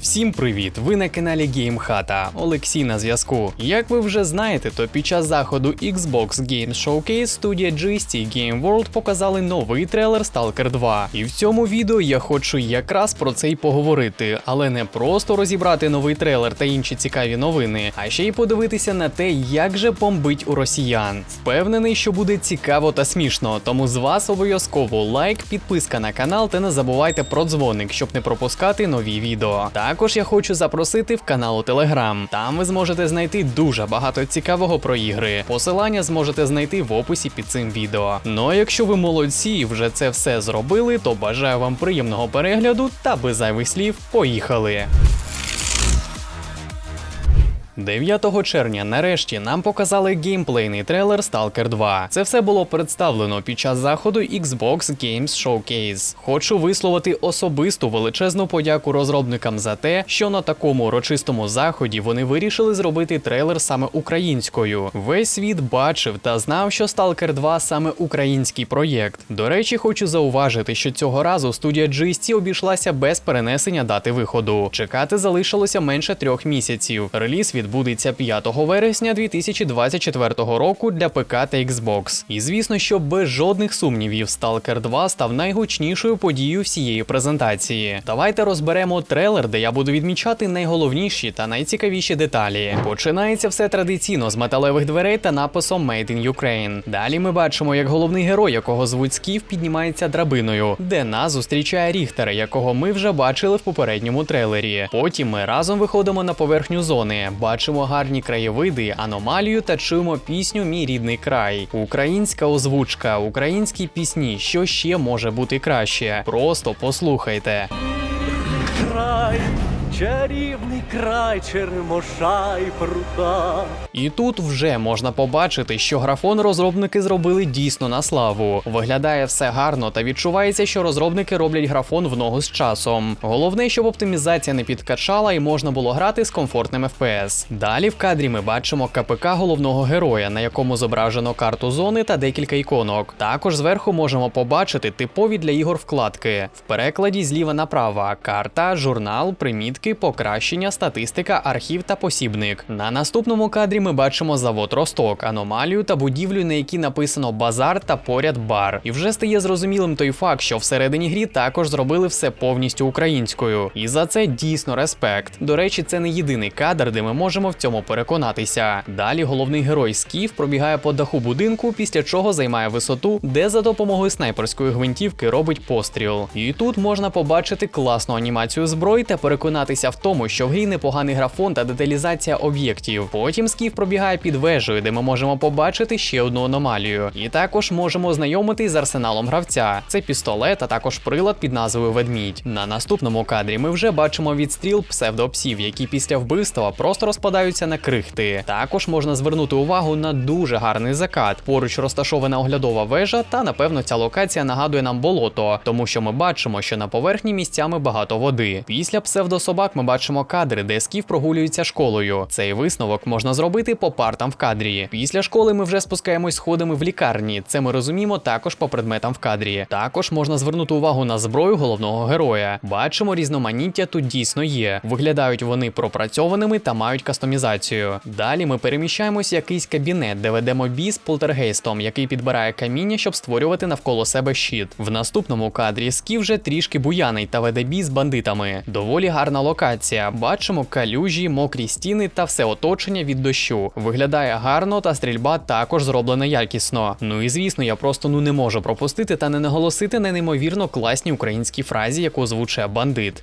Всім привіт! Ви на каналі GameHata. Олексій на зв'язку. Як ви вже знаєте, то під час заходу Xbox Games Showcase студія GST Game World показали новий трейлер Stalker 2. І в цьому відео я хочу якраз про це й поговорити, але не просто розібрати новий трейлер та інші цікаві новини, а ще й подивитися на те, як же бомбить у росіян. Впевнений, що буде цікаво та смішно, тому з вас обов'язково лайк, підписка на канал та не забувайте про дзвоник, щоб не пропускати нові відео. Також я хочу запросити в канал Телеграм. Там ви зможете знайти дуже багато цікавого про ігри. Посилання зможете знайти в описі під цим відео. Ну а якщо ви молодці і вже це все зробили, то бажаю вам приємного перегляду та без зайвих слів поїхали. 9 червня нарешті нам показали геймплейний трейлер Stalker 2. Це все було представлено під час заходу Xbox Games Showcase. Хочу висловити особисту величезну подяку розробникам за те, що на такому урочистому заході вони вирішили зробити трейлер саме українською. Весь світ бачив та знав, що Stalker 2 саме український проєкт. До речі, хочу зауважити, що цього разу студія GST обійшлася без перенесення дати виходу. Чекати залишилося менше трьох місяців. Реліз відбудеться 5 вересня 2024 року для ПК та Xbox. І звісно, що без жодних сумнівів Stalker 2 став найгучнішою подією всієї презентації. Давайте розберемо трейлер, де я буду відмічати найголовніші та найцікавіші деталі. Починається все традиційно з металевих дверей та написом Made in Ukraine. Далі ми бачимо, як головний герой, якого звуть Скіф, піднімається драбиною, де нас зустрічає Ріхтер, якого ми вже бачили в попередньому трейлері. Потім ми разом виходимо на поверхню зони, бачимо гарні краєвиди, аномалію та чуємо пісню Мій рідний край. Українська озвучка, українські пісні. Що ще може бути краще? Просто послухайте. Чарівний край, черемоша і прута. І тут вже можна побачити, що графон розробники зробили дійсно на славу. Виглядає все гарно та відчувається, що розробники роблять графон в ногу з часом. Головне, щоб оптимізація не підкачала і можна було грати з комфортним FPS. Далі в кадрі ми бачимо КПК головного героя, на якому зображено карту зони та декілька іконок. Також зверху можемо побачити типові для ігор вкладки. В перекладі зліва направо карта, журнал, примітки, покращення, статистика, архів та посібник. На наступному кадрі ми бачимо завод Росток, аномалію та будівлю, на якій написано базар та поряд бар. І вже стає зрозумілим той факт, що всередині грі також зробили все повністю українською. І за це дійсно респект. До речі, це не єдиний кадр, де ми можемо в цьому переконатися. Далі головний герой Скіф пробігає по даху будинку, після чого займає висоту, де за допомогою снайперської гвинтівки робить постріл. І тут можна побачити класну анімацію зброї та переконатися в тому, що в грі непоганий графон та деталізація об'єктів. Потім Скіф пробігає під вежею, де ми можемо побачити ще одну аномалію. І також можемо ознайомитись з арсеналом гравця. Це пістолет, а також прилад під назвою Ведмідь. На наступному кадрі ми вже бачимо відстріл псевдопсів, які після вбивства просто розпадаються на крихти. Також можна звернути увагу на дуже гарний закат. Поруч розташована оглядова вежа, та напевно ця локація нагадує нам болото, тому що ми бачимо, що на поверхні місцями багато води. Після псевдособак ми бачимо кадри, де скіф прогулюється школою. Цей висновок можна зробити по партам в кадрі. Після школи ми вже спускаємось сходами в лікарні. Це ми розуміємо також по предметам в кадрі. Також можна звернути увагу на зброю головного героя. Бачимо, різноманіття тут дійсно є. Виглядають вони пропрацьованими та мають кастомізацію. Далі ми переміщаємось в якийсь кабінет, де ведемо бій з полтергейстом, який підбирає каміння, щоб створювати навколо себе щит. В наступному кадрі скіф вже трішки буяний та веде бій з бандитами. Доволі гарна локація. Бачимо калюжі, мокрі стіни та все оточення від дощу. Виглядає гарно, та стрільба також зроблена якісно. Ну і звісно, я просто ну не можу пропустити та не наголосити на неймовірно класній українській фразі, яку озвучує бандит.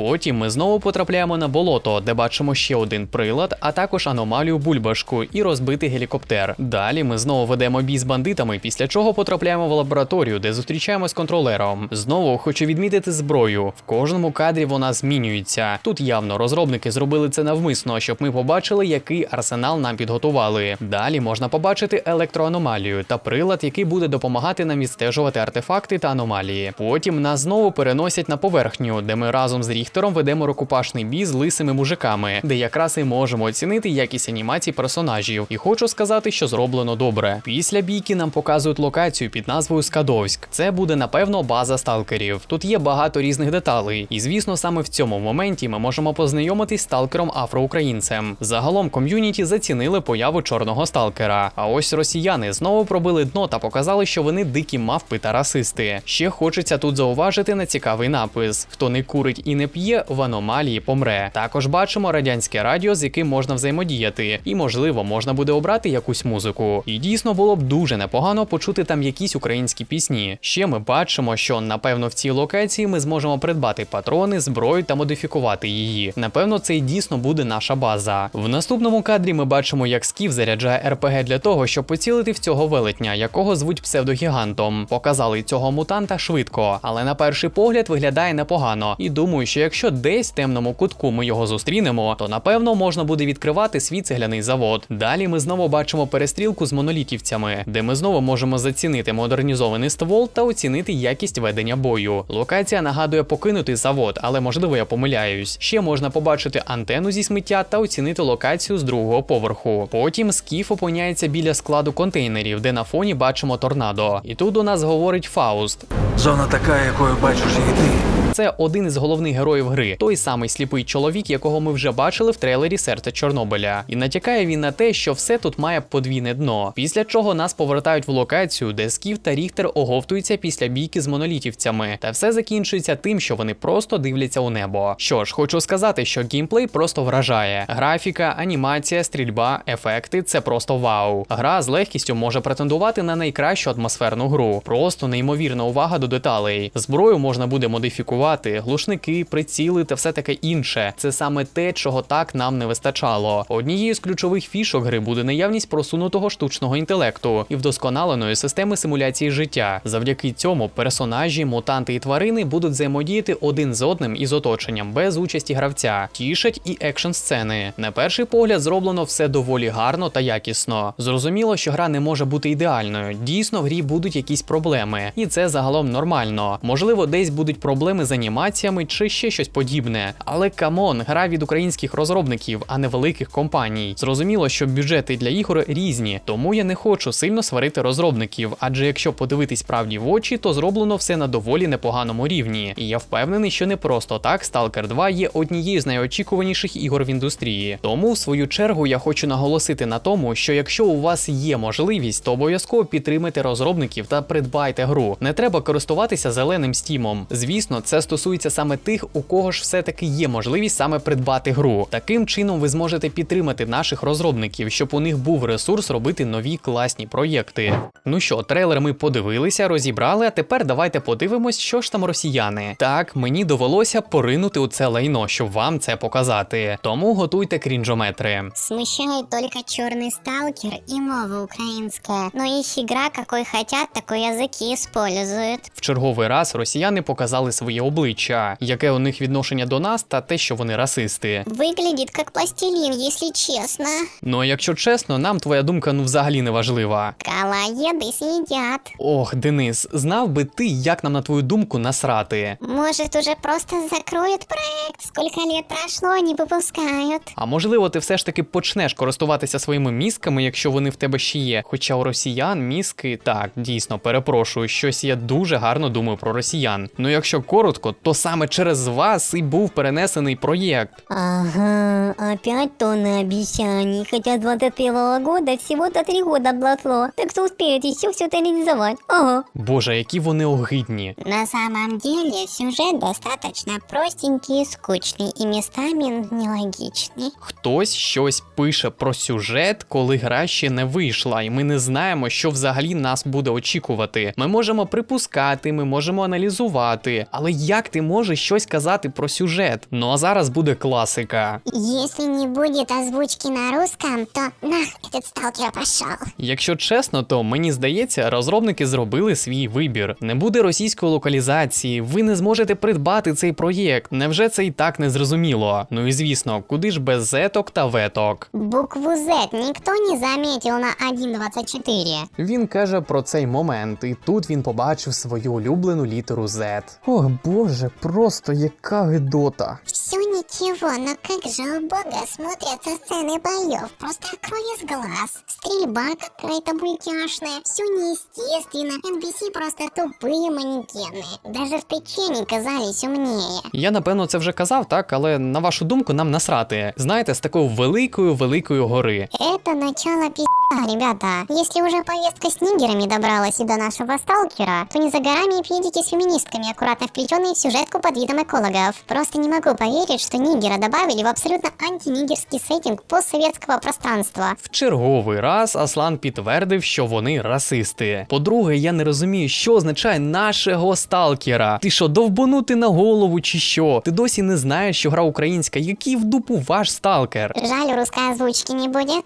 Потім ми знову потрапляємо на болото, де бачимо ще один прилад, а також аномалію бульбашку і розбитий гелікоптер. Далі ми знову ведемо бій з бандитами, після чого потрапляємо в лабораторію, де зустрічаємо з контролером. Знову хочу відмітити зброю. В кожному кадрі вона змінюється. Тут явно розробники зробили це навмисно, щоб ми побачили, який арсенал нам підготували. Далі можна побачити електроаномалію та прилад, який буде допомагати нам відстежувати артефакти та аномалії. Потім нас знову переносять на поверхню, де ми разом з Ріхтером Ріхтером ведемо рукопашний бій з лисими мужиками, де якраз і можемо оцінити якість анімації персонажів. І хочу сказати, що зроблено добре. Після бійки нам показують локацію під назвою Скадовськ. Це буде напевно база сталкерів. Тут є багато різних деталей, і звісно, саме в цьому моменті ми можемо познайомитись з сталкером афроукраїнцем. Загалом ком'юніті зацінили появу чорного сталкера. А ось росіяни знову пробили дно та показали, що вони дикі мавпи та расисти. Ще хочеться тут зауважити на цікавий напис: хто не курить і не п'є, в аномалії помре. Також бачимо радянське радіо, з яким можна взаємодіяти, і можливо можна буде обрати якусь музику. І дійсно було б дуже непогано почути там якісь українські пісні. Ще ми бачимо, що напевно в цій локації ми зможемо придбати патрони, зброю та модифікувати її. Напевно, це і дійсно буде наша база. В наступному кадрі ми бачимо, як Скіф заряджає РПГ для того, щоб поцілити в цього велетня, якого звуть псевдогігантом. Показали цього мутанта швидко, але на перший погляд виглядає непогано. І думаю, що якщо десь в темному кутку ми його зустрінемо, то напевно можна буде відкривати свій цегляний завод. Далі ми знову бачимо перестрілку з монолітівцями, де ми знову можемо зацінити модернізований ствол та оцінити якість ведення бою. Локація нагадує покинутий завод, але можливо я помиляюсь. Ще можна побачити антенну зі сміття та оцінити локацію з другого поверху. Потім скіф опиняється біля складу контейнерів, де на фоні бачимо торнадо. І тут у нас говорить Фауст. Зона така, якою бачиш і ти. Це один із головних героїв гри, той самий сліпий чоловік, якого ми вже бачили в трейлері Серце Чорнобиля. І натякає він на те, що все тут має подвійне дно. Після чого нас повертають в локацію, де Скіф та Ріхтер оговтуються після бійки з монолітівцями. Та все закінчується тим, що вони просто дивляться у небо. Що ж, хочу сказати, що геймплей просто вражає. Графіка, анімація, стрільба, ефекти це просто вау. Гра з легкістю може претендувати на найкращу атмосферну гру. Просто неймовірна увага до деталей. Зброю можна буде модифікувати, глушники, приціли та все таке інше. Це саме те, чого так нам не вистачало. Однією з ключових фішок гри буде наявність просунутого штучного інтелекту і вдосконаленої системи симуляції життя. Завдяки цьому персонажі, мутанти і тварини будуть взаємодіяти один з одним із оточенням без участі гравця. Тішать і екшн сцени. На перший погляд зроблено все доволі гарно та якісно. Зрозуміло, що гра не може бути ідеальною. Дійсно, в грі будуть якісь проблеми, і це загалом нормально. Можливо, десь будуть проблеми з анімаціями чи ще щось подібне. Але камон, гра від українських розробників, а не великих компаній. Зрозуміло, що бюджети для ігор різні, тому я не хочу сильно сварити розробників, адже якщо подивитись правді в очі, то зроблено все на доволі непоганому рівні. І я впевнений, що не просто так Stalker 2 є однією з найочікуваніших ігор в індустрії. Тому, в свою чергу, я хочу наголосити на тому, що якщо у вас є можливість, то обов'язково підтримайте розробників та придбайте гру. Не треба користуватися зеленим стімом. Звісно, це стосується саме тих, у кого ж все-таки є можливість саме придбати гру. Таким чином ви зможете підтримати наших розробників, щоб у них був ресурс робити нові класні проєкти. Ну що, трейлер ми подивилися, розібрали, а тепер давайте подивимось, що ж там росіяни. Так, мені довелося поринути у це лайно, щоб вам це показати. Тому готуйте крінжометри. Смущает только черный сталкер и мова украинская. Но их игра какой хотят, такой язык и используют. В черговий раз росіяни показали своє обличчя, яке у них відношення до нас та те, що вони расисти. Выглядит как пластилин, если честно. Ну а якщо чесно, нам твоя думка ну взагалі не важлива. Колоеды съедят. Ох, Денис, знав би ти, як нам на твою думку насрати. Может, уже просто закроют проект? Сколько лет прошло, не выпускают. А можливо, ти все ж таки почнеш користуватися своїми мізками, якщо вони в тебе ще є. Хоча у росіян мізки, так, дійсно, перепрошую, щось я дуже гарно думаю про росіян. Ну якщо коротко, то саме через вас і був перенесений проєкт. Ага, опять тонны обещаний. Хотя с 21 года всего-то три года прошло. Так что успеют еще все это реализовать. Ага. Боже, які вони огидні. На самом деле сюжет достаточно простенький и скучный, и местами нелогичный. Хтось щось пише про сюжет, коли гра ще не вийшла, і ми не знаємо, що взагалі нас буде очікувати. Ми можемо припускати, ми можемо аналізувати, але як ти можеш щось казати про сюжет? Ну а зараз буде класика. Если не будет озвучки на русском, то нах этот сталкер пошел. Якщо чесно, то мені здається, розробники зробили свій вибір. Не буде російської локалізації, ви не зможете придбати цей проєкт. Невже це і так не зрозуміло? Ну і звісно, куди ж без зеток та веток? Букву Z никто не заметил на 1.24. Він каже про цей момент, і тут він побачив свою улюблену літеру Z. Ох, боже. Боже, просто яка гидота. Все ничего, но как же убого смотрятся сцены боев. Просто кровь из глаз. Стрельба какая-то мультяшная. Все неестественно. NPC просто тупые манекены. Даже в печенье казались умнее. Я напевно це вже казав, так, але на вашу думку нам насрати. Знаєте, з такої великої великої гори. Это начало пи***а, ребята. Если уже повестка с нигерами добралась и до нашего сталкера, то не за горами и пьедики с феминистками, аккуратно вплетенные в сюжетку под видом экологов. Просто не могу поверить, что нигера добавили в абсолютно антинигерский сеттинг постсоветского пространства. В черговий раз Аслан підтвердив, що вони расисти. По-друге, я не розумію, що означає нашого сталкера. Ти що, довбанути на голову чи що? Ти досі не знаєш, що гра українська, який в дупу ваш сталкер. Жаль, русской озвучки не будет.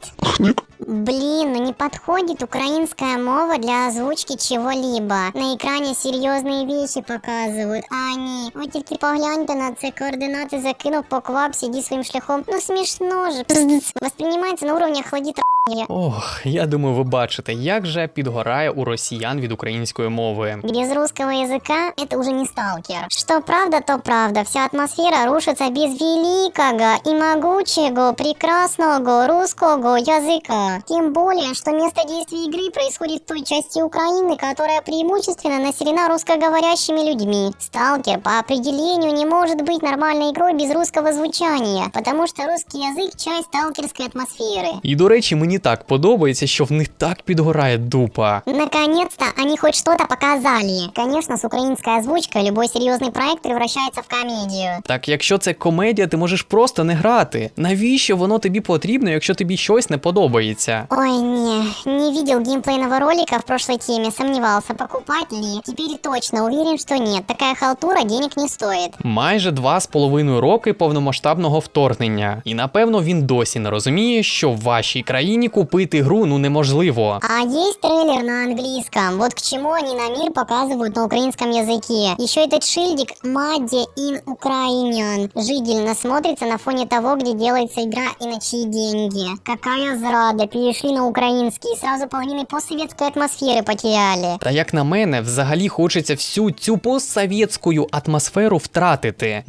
Блин, ну не подходит украинская мова для озвучки чего-либо. На экране серьезные вещи показывают, а они... Ви тільки погляньте на це, координати закинув по квап, своїм шляхом. Ну смішно же. Пздц. Воспринимается на уровне охладит Ох, я думаю, ви бачите, як же підгорає у росіян від української мови. Без русского языка это уже не сталкер. Что правда, то правда. Вся атмосфера рушится без великого и могучего, прекрасного русского языка. Тем более, что место действия игры происходит в той части Украины, которая преимущественно населена русскоговорящими людьми. Сталкер по определению не может быть нормальной игрой без русского звучания, потому что русский язык – часть сталкерской атмосферы. І до речі, мені так подобається, що в них так підгорає дупа. Наконец-то они хоть что-то показали. Конечно, с украинской озвучкой любой серьезный проект превращается в комедию. Так якщо це комедія, ти можеш просто не грати. Навіщо воно тобі потрібно, якщо тобі щось не подобається? Ой, не, не видел геймплейного ролика в прошлой теме, сомневался, покупать ли. Теперь точно уверен, что нет. Такая халтура денег не стоит. Майже два з половиною роки повномасштабного вторгнення. І напевно він досі не розуміє, що в вашій країні купити гру ну неможливо. А есть трейлер на английском. Вот к чему они на мир показывают на украинском языке. Еще этот шильдик Мадде in Украинян. Жидельно смотрится на фоне того, где делается игра и на чьи деньги. Какая зрада, перешли на украинский и сразу половины постсоветской атмосферы потеряли. Та як на мене, взагалі хочеться всю цю постсовєтську атмосферу втратити.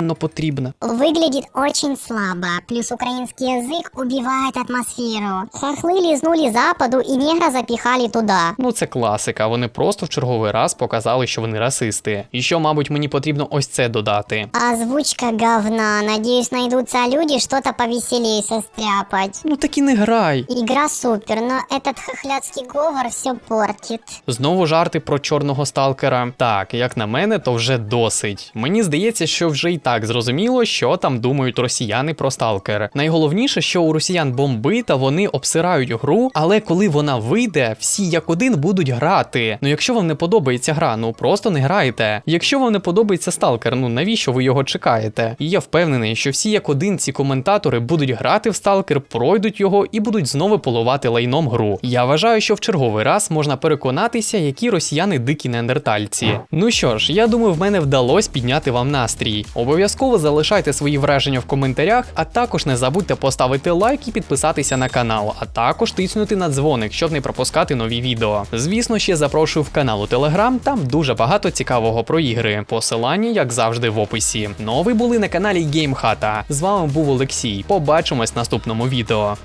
Нахуй потрібно. Выглядит очень слабо, плюс украинский язык убивает атмосферу. Хохлы лизнули западу и негра запихали туда. Ну це класика. Вони просто в черговий раз показали, що вони расисти. І що, мабуть, мені потрібно ось це додати. Озвучка говна. Надеюсь, найдутся люди что-то повеселее состряпать. Ну так і не грай. Игра супер, но этот хохлядский говор все портит. Знову жарти про чорного сталкера. Так, як на мене, то вже досить. Мені здається, що вже і так зрозуміло, що там думають росіяни про сталкер. Найголовніше, що у росіян бомби та вони обсирають гру, але коли вона вийде, всі як один будуть грати. Ну якщо вам не подобається гра, ну просто не грайте. Якщо вам не подобається сталкер, ну навіщо ви його чекаєте? І я впевнений, що всі як один ці коментатори будуть грати в сталкер, пройдуть його і будуть знову полувати лайном гру. Я вважаю, що в черговий раз можна переконатися, які росіяни дикі неандертальці. Ну що ж, я думаю, в мене вдалося підняти вам настрій. Обов'язково залишайте свої враження в коментарях, а також не забудьте поставити лайк і підписатися на канал, а також тиснути на дзвоник, щоб не пропускати нові відео. Звісно, ще запрошую в канал у Телеграм, там дуже багато цікавого про ігри. Посилання, як завжди, в описі. Ну а ви були на каналі GameHata. З вами був Олексій. Побачимось в наступному відео.